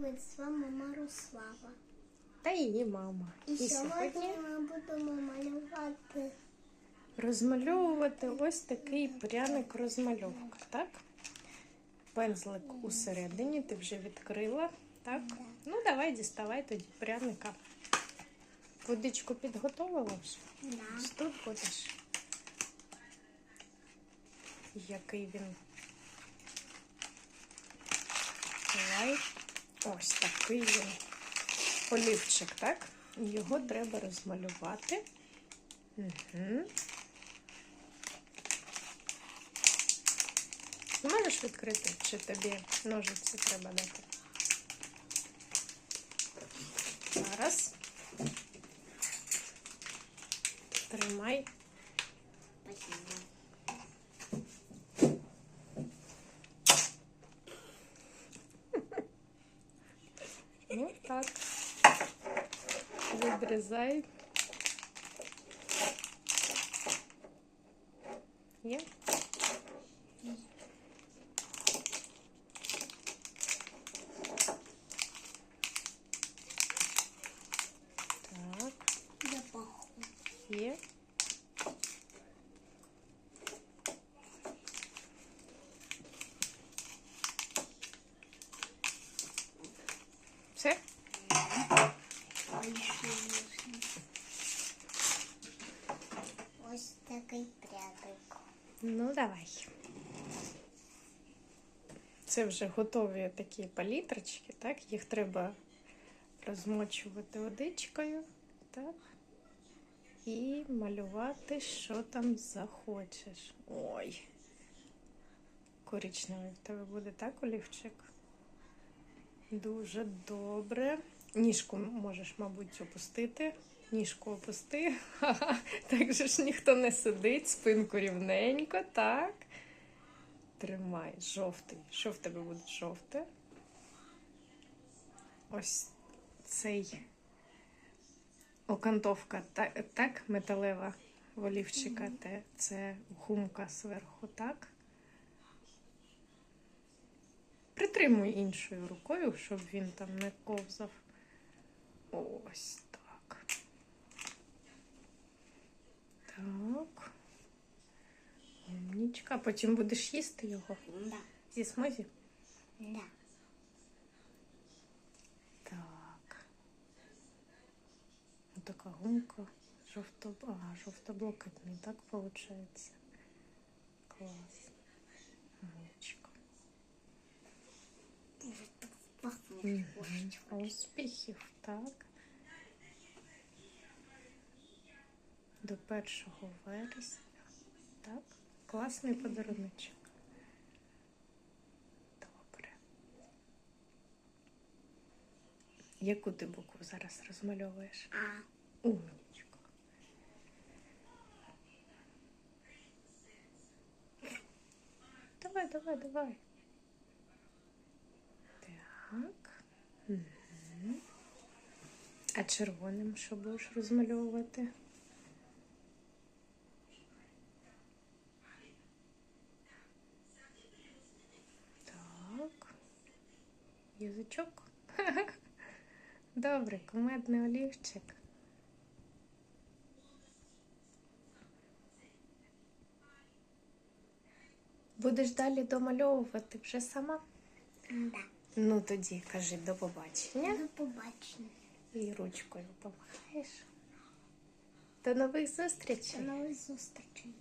Привіт, з вами Маруслава. та її мама. І, сьогодні ми будемо малювати розмальовувати ось такий пряник розмальовка, так? Пензлик усередині ти вже відкрила, так? Ну, давай діставай тоді пряника. Водичку підготовила вже? да. Тут будеш. Який він. Давай. Ось такий він. Олівчик, так? Його треба розмалювати. Угу. Можеш відкрити, чи тобі ножиці треба дати? Зараз. так. Відрізай. Є? Так, Запаху. є. Ось такий прядик. Ну, давай. Це вже готові такі палітрочки, так? Їх треба розмочувати водичкою, так? І малювати, що там захочеш. Ой. Коричневий в тебе буде, так, олівчик? Дуже добре. Ніжку можеш, мабуть, опустити. Ніжку опусти. Ха-ха. Так же ж ніхто не сидить, спинку рівненько, так. Тримай, жовтий. Що в тебе буде жовте? Ось цей окантовка, так, так металева волівчика, те, це гумка зверху, так? Притримуй іншою рукою, щоб він там не ковзав. Ось так. Так. Умнічка. Потім будеш їсти його Да. зі смузі. Да. Так. Ось така гумка. Жовто... Ага, жовто-блакитний, так виходить? Клас. Умнічка. Уже так пахнет. Мгм. Успіхів, так. До 1 вересня. Так. Класний подаруночок. Добре. Яку ти букву зараз розмальовуєш? А, Умнічка. Давай, давай, давай. Так. А червоним що будеш розмальовувати? Так. Язичок. Добре, кумедний олівчик. Будеш далі домальовувати вже сама? да. Ну тоді кажи до побачення До побачення. і ручкою помахаєш. До нових зустрічей. До нових зустрічей.